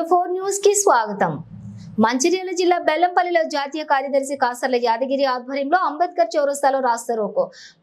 TV four news కి స్వాగతం మంచిర్యాల జిల్లా బెల్లంపల్లిలో జాతీయ కార్యదర్శి కాసర్ల యాదగిరి ఆధ్వర్యంలో అంబేద్కర్ చౌరస్తాలో రాస్తారు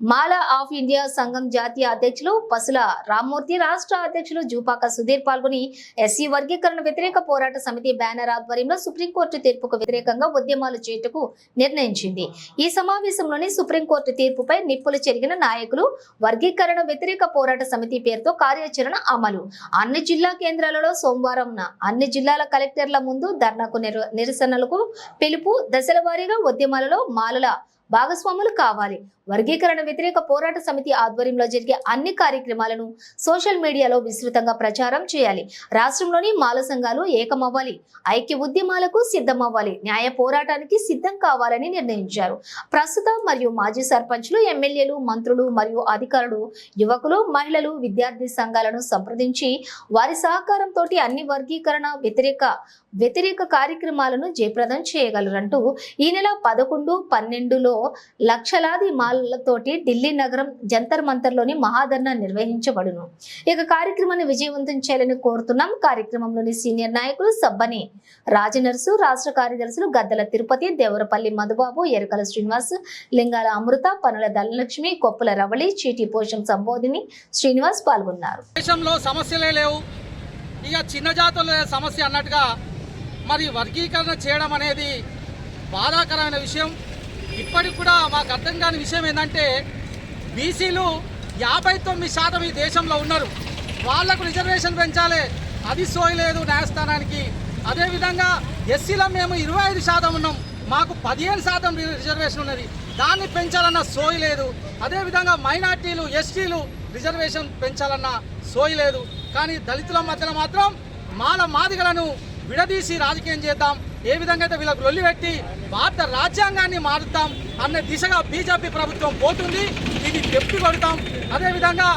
మాల ఆఫ్ ఇండియా సంఘం జాతీయ అధ్యక్షులు పసుల రామ్మూర్తి రాష్ట్ర అధ్యక్షులు జూపాక సుధీర్ పాల్గొని ఎస్సీ వర్గీకరణ వ్యతిరేక పోరాట సమితి బ్యానర్ ఆధ్వర్యంలో సుప్రీంకోర్టు తీర్పుకు వ్యతిరేకంగా ఉద్యమాలు చేయుటకు నిర్ణయించింది. ఈ సమావేశంలోని సుప్రీంకోర్టు తీర్పుపై నిప్పులు చెరిగిన నాయకులు వర్గీకరణ వ్యతిరేక పోరాట సమితి పేరుతో కార్యాచరణ అమలు. అన్ని జిల్లా కేంద్రాలలో సోమవారం అన్ని జిల్లాల కలెక్టర్ల ముందు ధర్నాకు నిరసనలకు పిలుపు దశల వారీగా ఉద్యమాలలో మాలల భాగస్వాములు కావాలి. వర్గీకరణ వ్యతిరేక పోరాట సమితి ఆధ్వర్యంలో జరిగే అన్ని కార్యక్రమాలను సోషల్ మీడియాలో విస్తృతంగా ప్రచారం చేయాలి. రాష్ట్రంలోని మాల సంఘాలు ఏకమవ్వాలి. ఐక్య ఉద్యమాలకు సిద్ధమవ్వాలి. న్యాయ పోరాటానికి సిద్ధం కావాలని నిర్ణయించారు. ప్రస్తుత మరియు మాజీ సర్పంచ్లు ఎమ్మెల్యేలు మంత్రులు మరియు అధికారులు యువకులు మహిళలు విద్యార్థి సంఘాలను సంప్రదించి వారి సహకారంతో అన్ని వర్గీకరణ వ్యతిరేక వ్యతిరేక కార్యక్రమాలను జయప్రదం చేయగలరంటూ ఈ నెల పదకొండు పన్నెండులో లక్షలాది మాలతోటి ఢిల్లీ నగరం జంతర్ మంతర్లోని మహాధర్నా నిర్వహించబడును. ఇక కార్యక్రమాన్ని విజయవంతం చేయాలని కోరుతున్నాం. కార్యక్రమంలోని సీనియర్ నాయకులు సబ్బని రాజనర్సు రాష్ట్ర కార్యదర్శులు గద్దల తిరుపతి దేవరపల్లి మధుబాబు ఎరకల శ్రీనివాస్ లింగాల అమృత పనుల ధనలక్ష్మి కొప్పుల రవళి చీటి పోషం సంబోధిని శ్రీనివాస్ పాల్గొన్నారు. దేశంలో సమస్యలే లేవు. ఇక చిన్న జాతుల సమస్య అన్నట్టుగా మరి వర్గీకరణ చేయడం అనేది బాధాకరమైన విషయం. ఇప్పటికి కూడా మాకు అర్థం కాని విషయం ఏంటంటే బీసీలు యాభై తొమ్మిది శాతం ఈ దేశంలో ఉన్నారు. వాళ్ళకు రిజర్వేషన్ పెంచాలి. అది సోయలేదు న్యాయస్థానానికి. అదేవిధంగా ఎస్సీలో మేము ఇరవై ఐదు శాతం ఉన్నాం. మాకు పదిహేను శాతం రిజర్వేషన్ ఉన్నది. దాన్ని పెంచాలన్న సోయి లేదు. అదేవిధంగా మైనార్టీలు ఎస్టీలు రిజర్వేషన్ పెంచాలన్న సోయి లేదు. కానీ దళితుల మధ్యన మాత్రం మాల మాదిగలను విడదీసి రాజకీయం చేద్దాం. ఏ విధంగా అయితే వీళ్ళకు లొల్లి పెట్టి భారత రాజ్యాంగాన్ని మారుద్దాం అనే దిశగా బీజేపీ ప్రభుత్వం పోతుంది ఇది తెప్పి కొడతాం. అదేవిధంగా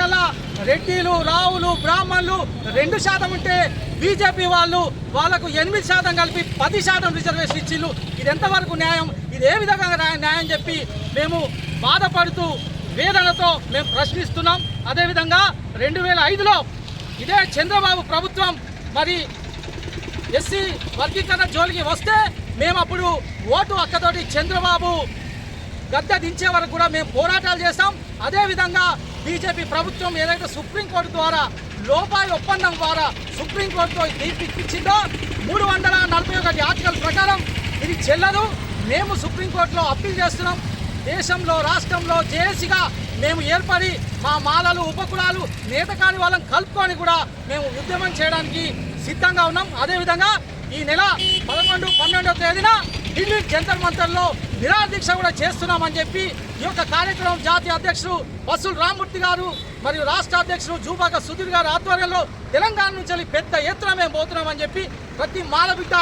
ఇలా రెడ్డిలు రావులు బ్రాహ్మణులు రెండు శాతం ఉంటే బీజేపీ వాళ్ళు వాళ్ళకు ఎనిమిది శాతం కలిపి పది శాతం రిజర్వేషన్ ఇచ్చిళ్ళు. ఇది ఎంతవరకు న్యాయం? ఇది ఏ విధంగా న్యాయం చెప్పి మేము బాధపడుతూ వేదనతో మేము ప్రశ్నిస్తున్నాం. అదేవిధంగా రెండు వేల ఐదులో ఇదే చంద్రబాబు ప్రభుత్వం మరి ఎస్సీ వర్గీకరణ జోలికి వస్తే మేము అప్పుడు ఓటు అక్కతోటి చంద్రబాబు గద్దె దించే వరకు కూడా మేము పోరాటాలు చేస్తాం. అదేవిధంగా బీజేపీ ప్రభుత్వం ఏదైతే సుప్రీంకోర్టు ద్వారా లోపాయి ఒప్పందం ద్వారా సుప్రీంకోర్టుతో తీర్పు ఇప్పించిందో మూడు వందల నలభై ఒకటి ఆర్టికల్ ప్రకారం ఇది చెల్లదు. మేము సుప్రీంకోర్టులో అప్పీల్ చేస్తున్నాం. దేశంలో రాష్ట్రంలో జేఏసీగా మేము ఏర్పడి మా మాలలు ఉపకులాలు నేత కాని వాళ్ళని కలుపుకొని కూడా మేము ఉద్యమం చేయడానికి సిద్ధంగా ఉన్నాం. అదేవిధంగా ఈ నెల పదకొండు పన్నెండవ తేదీన ఢిల్లీ జంతర్ మంతర్లో నిరాదీక్ష దీక్ష కూడా చేస్తున్నామని చెప్పి ఈ యొక్క కార్యక్రమం జాతీయ అధ్యక్షుడు బస్సులు రామ్మూర్తి గారు మరియు రాష్ట్ర అధ్యక్షుడు జూబాక సుధీర్ గారు ఆధ్వర్యంలో తెలంగాణ నుంచి వెళ్ళి పెద్ద ఎత్తున మేము పోతున్నామని చెప్పి ప్రతి మాలబిడ్డ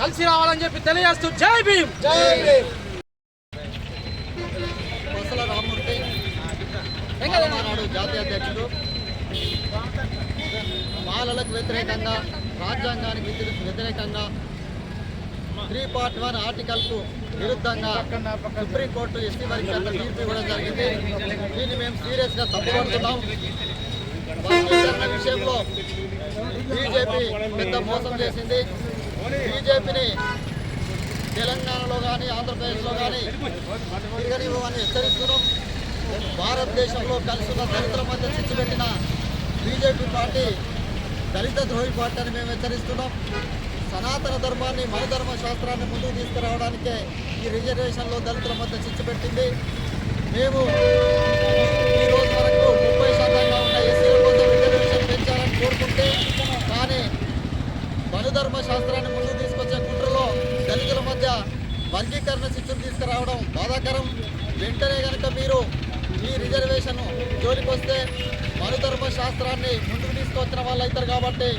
కలిసి రావాలని చెప్పి తెలియజేస్తూ జై భీమ్! జై భీమ్! నాడు జాతీయ అధ్యక్షుడు. మాలలకు వ్యతిరేకంగా రాజ్యాంగానికి వ్యతిరేకంగా త్రీ పార్ట్ వన్ ఆర్టికల్కు విరుద్ధంగా సుప్రీంకోర్టు ఎస్సీ వర్గీకరణ తీర్పు ఇవ్వడం జరిగింది. దీన్ని మేము సీరియస్గా తప్పుపడుతున్నాం. వర్గీకరణ విషయంలో బీజేపీ పెద్ద మోసం చేసింది. బీజేపీని తెలంగాణలో కానీ ఆంధ్రప్రదేశ్లో కానీ తిరగనివ్వమని హెచ్చరిస్తున్నాం. భారతదేశంలో కలుసున్న దళితుల మధ్య చిచ్చుపెట్టిన బీజేపీ పార్టీ దళిత ద్రోహి పార్టీ అని మేము హెచ్చరిస్తున్నాం. సనాతన ధర్మాన్ని మన శాస్త్రాన్ని ముందుకు తీసుకురావడానికే ఈ రిజర్వేషన్లో దళితుల మధ్య చిచ్చుపెట్టింది మేము ఈ రోజు వరకు ముప్పై శాతంగా ఉన్న ఎస్సీల కోసం రిజర్వేషన్ పెంచాలని కోరుకుంటే కానీ మనుధర్మ శాస్త్రాన్ని ముందుకు తీసుకొచ్చే కుట్రలో దళితుల మధ్య వర్గీకరణ చిచ్చును తీసుకురావడం బాధాకరం. వెంటనే కనుక మీరు ఈ రిజర్వేషన్ జోలికి వస్తే మనుధర్మ శాస్త్రాన్ని ముందుకు తీసుకొచ్చిన వాళ్ళు అవుతారు కాబట్టి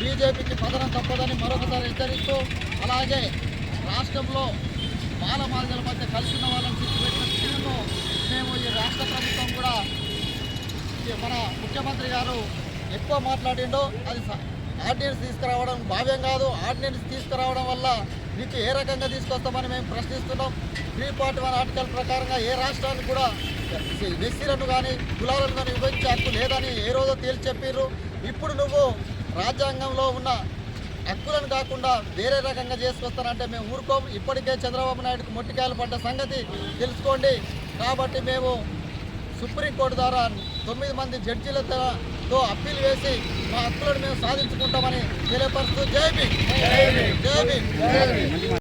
బీజేపీకి పతనం తప్పదని మరొకసారి హెచ్చరిస్తూ అలాగే రాష్ట్రంలో మాల మధ్య కలిసి ఉన్న వాళ్ళని చూసిపెట్టిన తీరును మేము ఈ రాష్ట్ర ప్రభుత్వం కూడా మన ముఖ్యమంత్రి గారు ఎక్కువ మాట్లాడిండో. అది ఆర్డినెన్స్ తీసుకురావడం భావ్యం కాదు. ఆర్డినెన్స్ తీసుకురావడం వల్ల మీకు ఏ రకంగా తీసుకొస్తామని మేము ప్రశ్నిస్తున్నాం. త్రీ పార్టీ వన్ ఆర్టికల్ ప్రకారంగా ఏ రాష్ట్రానికి కూడా ఎస్సీలను కానీ కులాలను కానీ విభజించే హక్కు లేదని ఏ రోజో తేల్చి ఇప్పుడు నువ్వు రాజ్యాంగంలో ఉన్న హక్కులను కాకుండా వేరే రకంగా చేసుకొస్తానంటే మేము ఊరుకోం ఇప్పటికే చంద్రబాబు నాయుడుకు మొట్టికాయలు పడ్డ సంగతి తెలుసుకోండి. కాబట్టి మేము సుప్రీంకోర్టు ద్వారా తొమ్మిది మంది జడ్జీలతో అప్పీల్ వేసి మా హక్కులను మేము సాధించుకుంటామని తెలియపరుస్తూ జై భీమ్. జై భీమ్.